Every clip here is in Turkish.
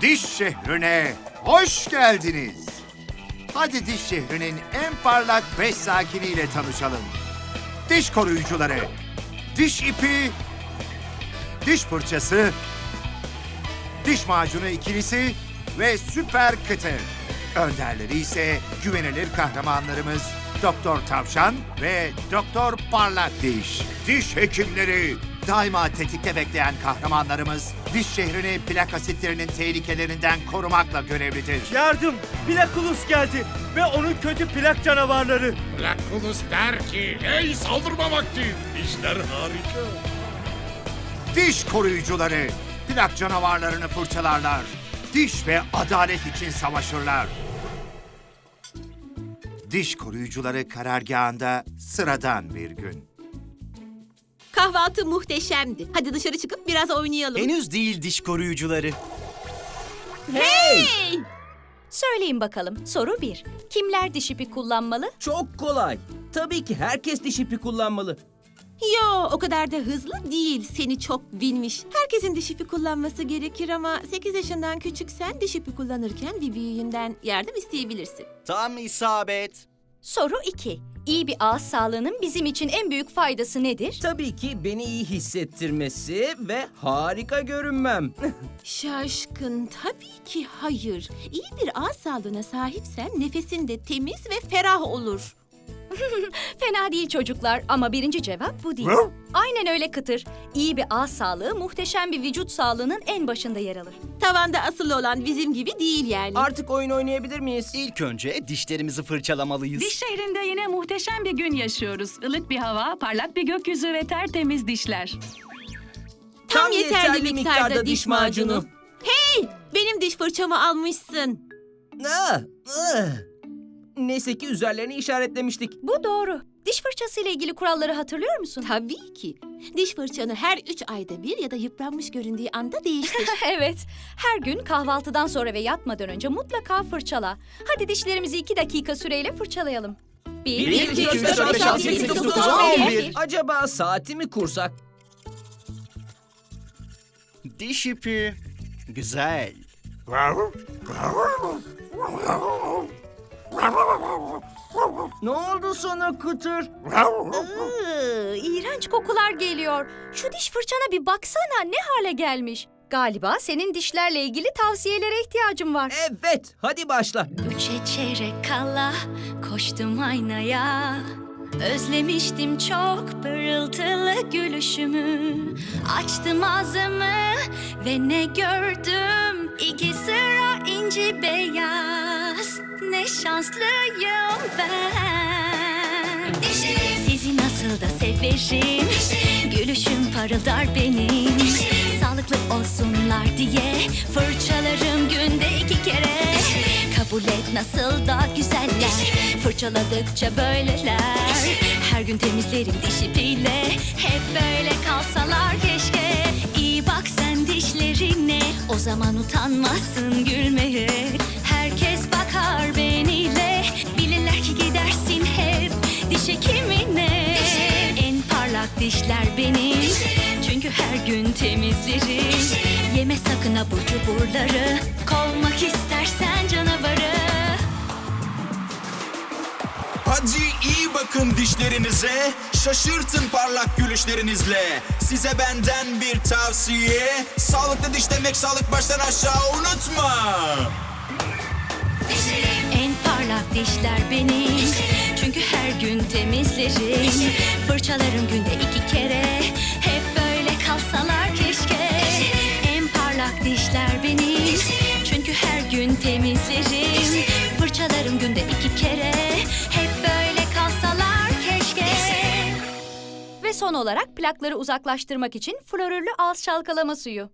Diş şehrine hoş geldiniz. Hadi diş şehrinin en parlak beş sakiniyle tanışalım. Diş koruyucuları, diş ipi, diş fırçası, diş macunu ikilisi ve süper kıtır. Önderleri ise güvenilir kahramanlarımız Doktor Tavşan ve Doktor Parlak Diş. Diş hekimleri daima tetikte bekleyen kahramanlarımız diş şehrini plak asitlerinin tehlikelerinden korumakla görevlidir. Yardım! Plakulus geldi ve onun kötü plak canavarları. Blakulus der ki, hey saldırma vakti. İşler harika. Diş koruyucuları plak canavarlarını fırçalarlar. Diş ve adalet için savaşırlar. Diş koruyucuları karargahında sıradan bir gün. Kahvaltı muhteşemdi. Hadi dışarı çıkıp biraz oynayalım. Henüz değil diş koruyucuları. Hey! Söyleyin bakalım. Soru 1. Kimler diş ipi kullanmalı? Çok kolay. Tabii ki herkes diş ipi kullanmalı. Yo, o kadar da hızlı değil. Seni çok bilmiş. Herkesin diş ipi kullanması gerekir ama 8 yaşından küçüksen diş ipi kullanırken bir büyüğünden yardım isteyebilirsin. Tam isabet. Soru 2. İyi bir ağız sağlığının bizim için en büyük faydası nedir? Tabii ki beni iyi hissettirmesi ve harika görünmem. Şaşkın, tabii ki hayır. İyi bir ağız sağlığına sahipsen nefesin de temiz ve ferah olur. Fena değil çocuklar ama birinci cevap bu değil. Aynen öyle Kıtır. İyi bir ağız sağlığı muhteşem bir vücut sağlığının en başında yer alır. Tavanda asılı olan bizim gibi değil yani. Artık oyun oynayabilir miyiz? İlk önce dişlerimizi fırçalamalıyız. Diş şehrinde yine muhteşem bir gün yaşıyoruz. Ilık bir hava, parlak bir gökyüzü ve tertemiz dişler. Tam, yeterli, miktarda, diş macunu. Hey! Benim diş fırçamı almışsın. Ah, ah. Neyse ki üzerlerini işaretlemiştik. Bu doğru. Diş fırçası ile ilgili kuralları hatırlıyor musun? Tabii ki. Diş fırçanı her üç ayda bir ya da yıpranmış göründüğü anda değiştir. evet. Her gün kahvaltıdan sonra ve yatmadan önce mutlaka fırçala. Hadi dişlerimizi iki dakika süreyle fırçalayalım. Bir, Bir, iki, üç, dört, beş, altı, yedi, sekiz, dokuz, on, on bir. Acaba saati mi kursak? Diş ipi. Güzel. Ne oldu sana Kıtır? Iı, iğrenç kokular geliyor. Şu diş fırçana bir baksana ne hale gelmiş. Galiba senin dişlerle ilgili tavsiyelere ihtiyacım var. Evet, hadi başla. Üçe çeyrek kala koştum aynaya Özlemiştim çok pırıltılı gülüşümü Açtım ağzımı ve ne gördüm İki sıra inci beyaz Ne şanslıyım ben. Sizi nasıl da severim. Gülüşüm parıldar benim. Sağlıklı olsunlar diye Fırçalarım günde iki kere. Kabul et nasıl da güzeller. Fırçaladıkça böyleler. Her gün temizlerim diş ipiyle Hep böyle kalsalar keşke. İyi bak sen dişlerine. O zaman utanmazsın gülmeye dişler benim Çünkü her gün temizlerim Yeme sakın abur cuburları. Kovmak istersen canavarı. Hadi iyi bakın dişlerinize, şaşırtın parlak gülüşlerinizle. Size benden bir tavsiye, sağlıklı diş demek sağlık baştan aşağı unutma. En parlak dişler benim Çünkü her gün temizlerim. Fırçalarım günde iki kere. Hep böyle kalsalar keşke. En parlak dişler benim. Çünkü her gün temizlerim. Fırçalarım günde iki kere. Hep böyle kalsalar keşke. Ve son olarak plakları uzaklaştırmak için florürlü ağız çalkalama suyu.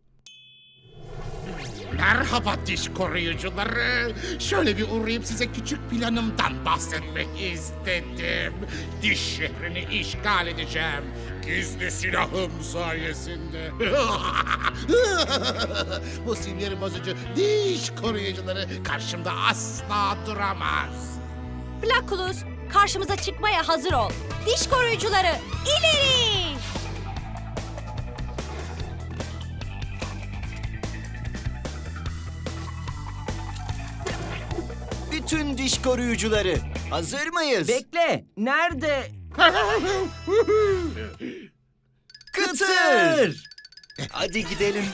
Merhaba diş koruyucuları. Şöyle bir uğrayıp size küçük planımdan bahsetmek istedim. Diş şehrini işgal edeceğim. Gizli silahım sayesinde. Bu sinir bozucu diş koruyucuları karşımda asla duramaz. Plakulus, karşımıza çıkmaya hazır ol. Diş koruyucuları, ileri! Bütün diş koruyucuları. Hazır mıyız? Bekle. Nerede? Kıtır. Hadi gidelim.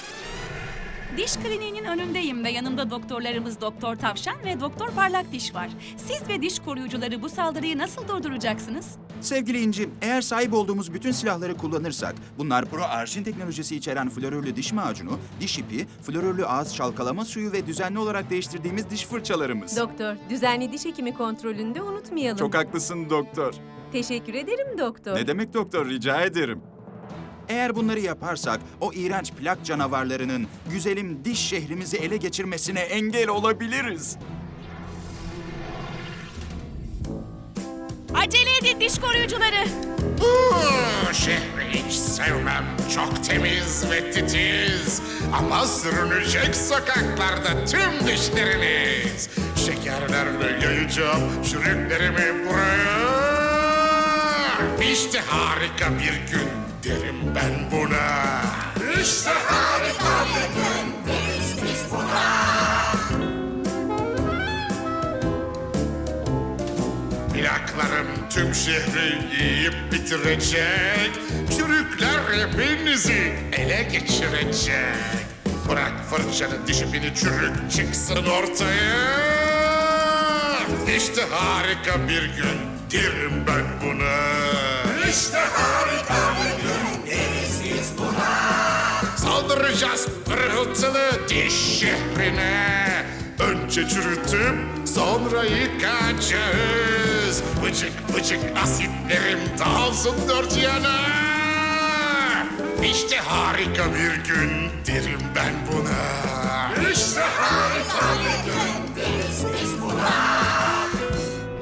Diş kliniğinin önündeyim ve yanımda doktorlarımız Doktor Tavşan ve Doktor Parlak Diş var. Siz ve diş koruyucuları bu saldırıyı nasıl durduracaksınız? Sevgili İnci, eğer sahip olduğumuz bütün silahları kullanırsak, bunlar pro arşin teknolojisi içeren florörlü diş macunu, diş ipi, florörlü ağız çalkalama suyu ve düzenli olarak değiştirdiğimiz diş fırçalarımız. Doktor, düzenli diş hekimi kontrolünde unutmayalım. Çok haklısın doktor. Teşekkür ederim doktor. Ne demek doktor, rica ederim. Eğer bunları yaparsak, o iğrenç plak canavarlarının güzelim diş şehrimizi ele geçirmesine engel olabiliriz. Acele edin diş koruyucuları. Bu şehri hiç sevmem. Çok temiz ve titiz. Ama sürünecek sokaklarda tüm dişleriniz. Şekerlerle yayacağım çürüklerimi buraya. İşte harika bir gün derim ben buna. İşte harika bir gün deriz biz buna. Plaklarım tüm şehri yiyip bitirecek. Çürükler hepinizi ele geçirecek. Bırak fırçanı diş ipini çürük çıksın ortaya. İşte harika bir gün derim ben buna. İşte harika bir gün deriz biz buna. Saldıracağız pırıltılı diş şehrine. Önce çürütüp sonra yıkacağız. Bıcık bıcık asitlerim dağılsın dört yana. İşte harika bir gün derim ben buna. İşte harika bir gün deriz biz buna.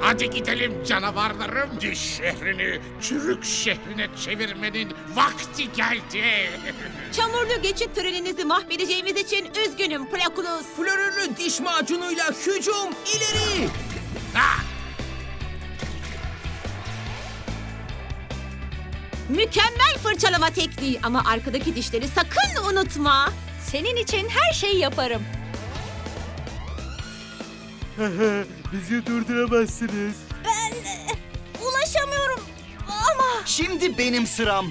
Hadi gidelim canavarlarım. Diş şehrini çürük şehrine çevirmenin vakti geldi. Çamurlu geçit töreninizi mahvedeceğimiz için üzgünüm Plakulus. Florörlü diş macunuyla hücum ileri. Ha! Mükemmel fırçalama tekniği ama arkadaki dişleri sakın unutma. Senin için her şeyi yaparım. Bizi durduramazsınız. Ulaşamıyorum ama... Şimdi benim sıram.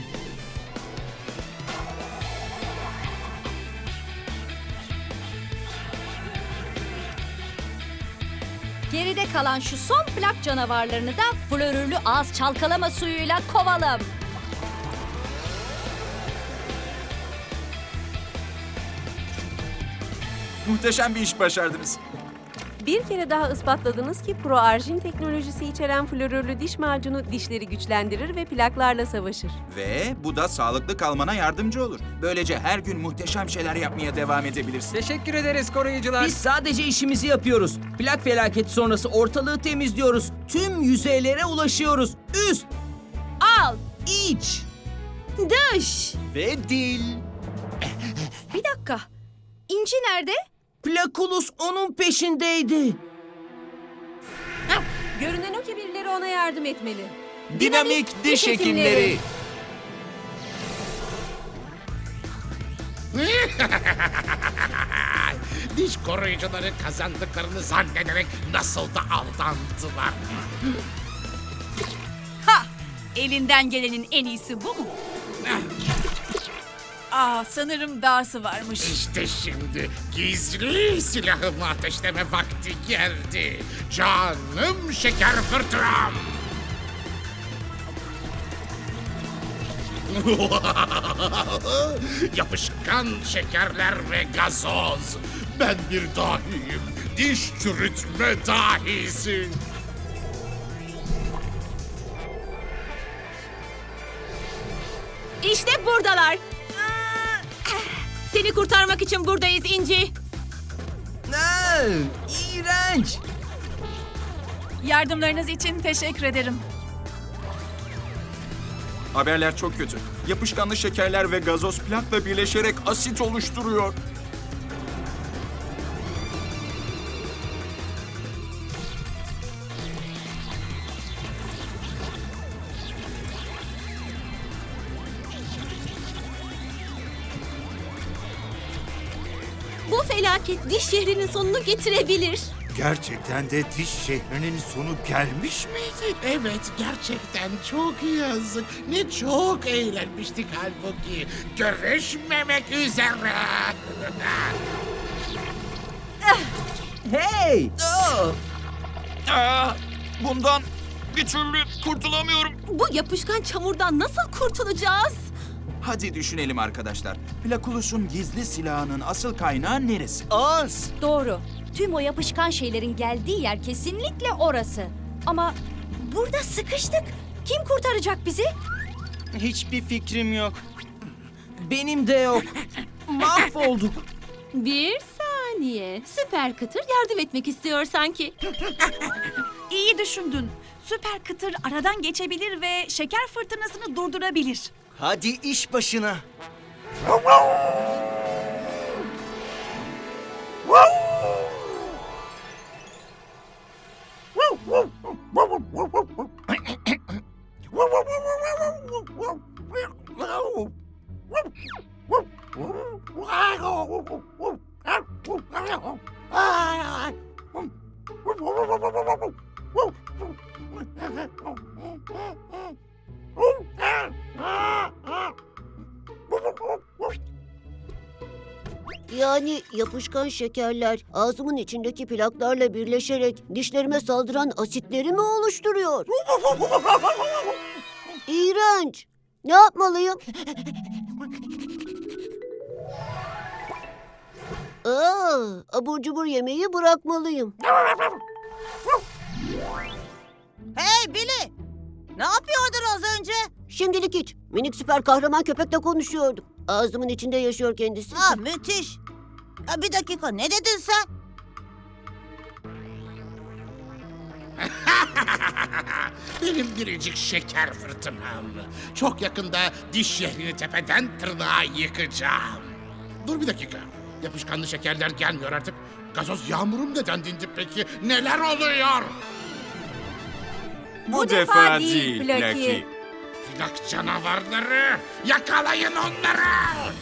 Geride kalan şu son plak canavarlarını da florürlü ağız çalkalama suyuyla kovalım. Muhteşem bir iş başardınız. Bir kere daha ispatladınız ki Pro Arjin teknolojisi içeren florörlü diş macunu dişleri güçlendirir ve plaklarla savaşır. Ve bu da sağlıklı kalmana yardımcı olur. Böylece her gün muhteşem şeyler yapmaya devam edebilirsin. Teşekkür ederiz koruyucular. Biz sadece işimizi yapıyoruz. Plak felaketi sonrası ortalığı temizliyoruz. Tüm yüzeylere ulaşıyoruz. Üst, Al, iç. dış. Ve dil. Bir dakika. İnci nerede? Plakulus onun peşindeydi. Görünen o ki birileri ona yardım etmeli. Dinamik diş hekimleri. Diş koruyucuları kazandıklarını zannederek nasıl da aldandılar. Ha! Elinden gelenin en iyisi bu mu? Aa, sanırım dahası varmış. İşte şimdi gizli silahımı ateşleme vakti geldi. Canım şeker fırtınam. Yapışkan şekerler ve gazoz. Ben bir dahiyim. Diş çürütme dahisi. İşte buradalar. Seni kurtarmak için buradayız İnci. Aa, iğrenç. Yardımlarınız için teşekkür ederim. Haberler çok kötü. Yapışkanlı şekerler ve gazoz plakla birleşerek asit oluşturuyor. Felaket diş şehrinin sonunu getirebilir. Gerçekten de diş şehrinin sonu gelmiş miydi? Evet gerçekten çok yazık. Ne çok eğlenmiştik halbuki. Görüşmemek üzere. Hey! Aa! Aa, bundan bir türlü kurtulamıyorum. Bu yapışkan çamurdan nasıl kurtulacağız? Hadi düşünelim arkadaşlar. Plakulus'un gizli silahının asıl kaynağı neresi? Ağız. Doğru. Tüm o yapışkan şeylerin geldiği yer kesinlikle orası. Ama burada sıkıştık. Kim kurtaracak bizi? Hiçbir fikrim yok. Benim de yok. Mahvolduk. Bir saniye. Süper kıtır yardım etmek istiyor sanki. İyi düşündün. Süper kıtır aradan geçebilir ve şeker fırtınasını durdurabilir. Hadi iş başına. Yani yapışkan şekerler ağzımın içindeki plaklarla birleşerek dişlerime saldıran asitleri mi oluşturuyor? İğrenç. Ne yapmalıyım? Aa, abur cubur yemeği bırakmalıyım. Hey Billy! Ne yapıyordun az önce? Şimdilik hiç. Minik süper kahraman köpekle konuşuyordum. Ağzımın içinde yaşıyor kendisi. Aa, müthiş. Bir dakika ne dedin sen? Benim biricik şeker fırtınam. Çok yakında diş şehrini tepeden tırnağa yıkacağım. Dur bir dakika. Yapışkanlı şekerler gelmiyor artık. Gazoz yağmurum neden dindi peki? Neler oluyor? Bu, defa, değil Plaki. Plak canavarları! Yakalayın onları!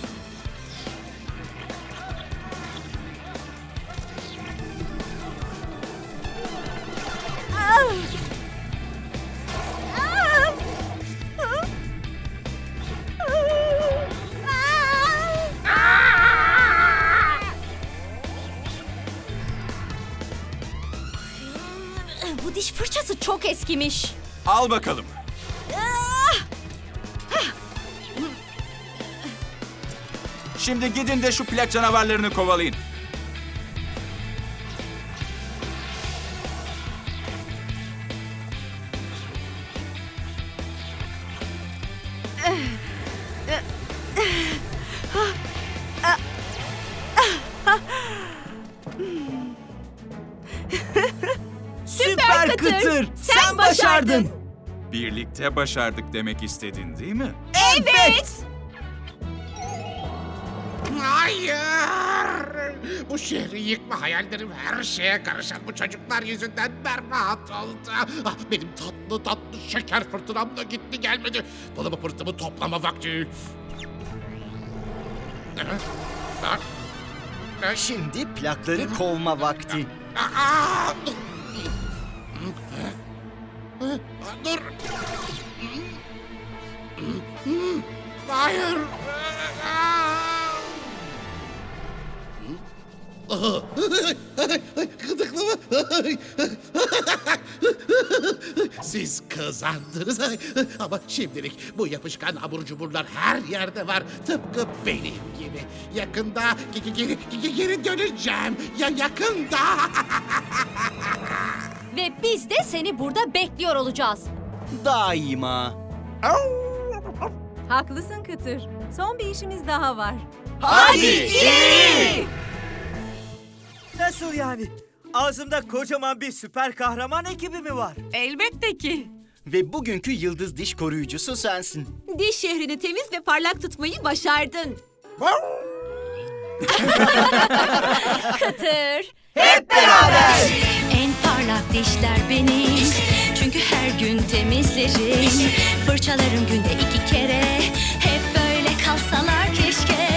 Bu diş fırçası çok eskimiş. Al bakalım. Şimdi gidin de şu plak canavarlarını kovalayın. Birlikte başardık demek istedin değil mi? Evet. Hayır! Bu şehri yıkma hayallerim her şeye karışan bu çocuklar yüzünden berbat oldu. Ah, benim tatlı tatlı şeker fırtınam da gitti gelmedi. Pılımı pırtımı toplama vakti. Bak. Ne? Şimdi plakları kovma vakti. Aa! Dur. Hayır. Gıdıklama. Siz kazandınız. Ama şimdilik bu yapışkan abur cuburlar her yerde var. Tıpkı benim gibi. Yakında ge- geri, ge- geri döneceğim. Ya yakında. Ve biz de seni burada bekliyor olacağız. Daima. Haklısın Kıtır. Son bir işimiz daha var. Hadi Nasıl yani? Ağzımda kocaman bir süper kahraman ekibi mi var? Elbette ki. Ve bugünkü yıldız diş koruyucusu sensin. Diş şehrini temiz ve parlak tutmayı başardın. Kıtır. Hep beraber. Parlak dişler benim Çünkü her gün temizlerim. Fırçalarım günde iki kere. Hep böyle kalsalar keşke.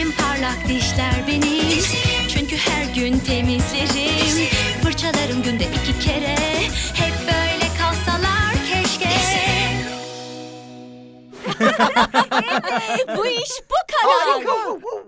En parlak dişler benim Çünkü her gün temizlerim. Fırçalarım günde iki kere. Hep böyle kalsalar keşke. Bu iş bu kadar.